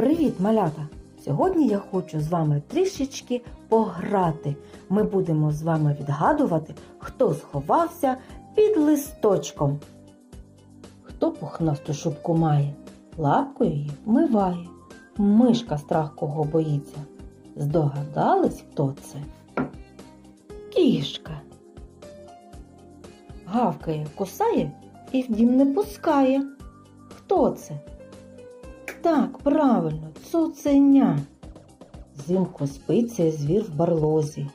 Привіт, малята! Сьогодні я хочу з вами трішечки пограти. Ми будемо з вами відгадувати, хто сховався під листочком. Хто пухнасту шубку має, лапкою її вмиває. Мишка страх кого боїться. Здогадались, хто це? Кішка. Гавкає, кусає і в дім не пускає. Хто це? Так, правильно, цуценя. Зимко спиться звір в барлозі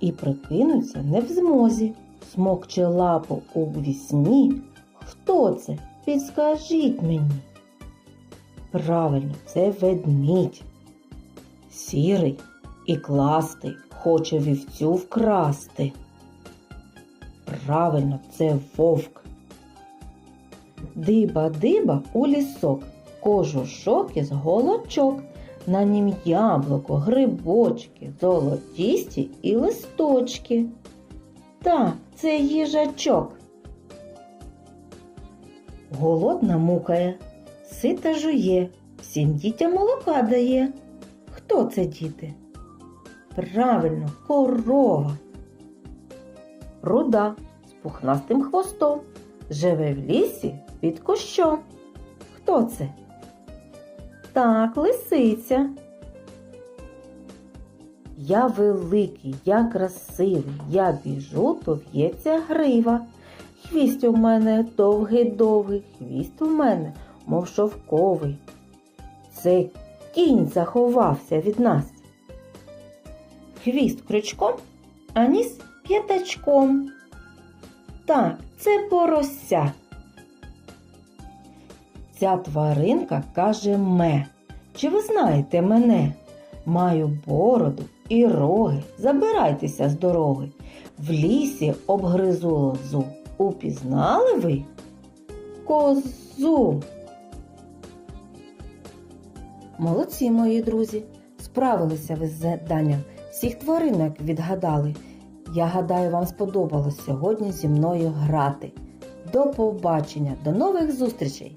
і прикинуться не в змозі. Смокче лапу у вісні. Хто це? Підскажіть мені. Правильно, це ведмідь. Сірий і кластий, хоче вівцю вкрасти. Правильно, це вовк. Диба-диба у лісок, кожушок із голочок, на нім яблуко, грибочки, золотісті і листочки. Так, це їжачок. Голодна мукає, сита жує, всім дітям молока дає. Хто це діти? Правильно, корова. Руда з пухнастим хвостом живе в лісі під кущом. Хто це? Так, лисиця. Я великий, я красивий, я біжу, то в'ється грива. Хвіст у мене довгий-довгий, хвіст у мене, мов шовковий. Це кінь заховався від нас. Хвіст крючком, а ніс п'ятачком. Так, це порося. Ця тваринка каже ме. Чи ви знаєте мене? Маю бороду і роги. Забирайтеся з дороги. В лісі обгризу лозу. Упізнали ви? Козу. Молодці, мої друзі. Справилися ви з заданням. Всіх тваринок відгадали. Я гадаю, вам сподобалось сьогодні зі мною грати. До побачення, до нових зустрічей!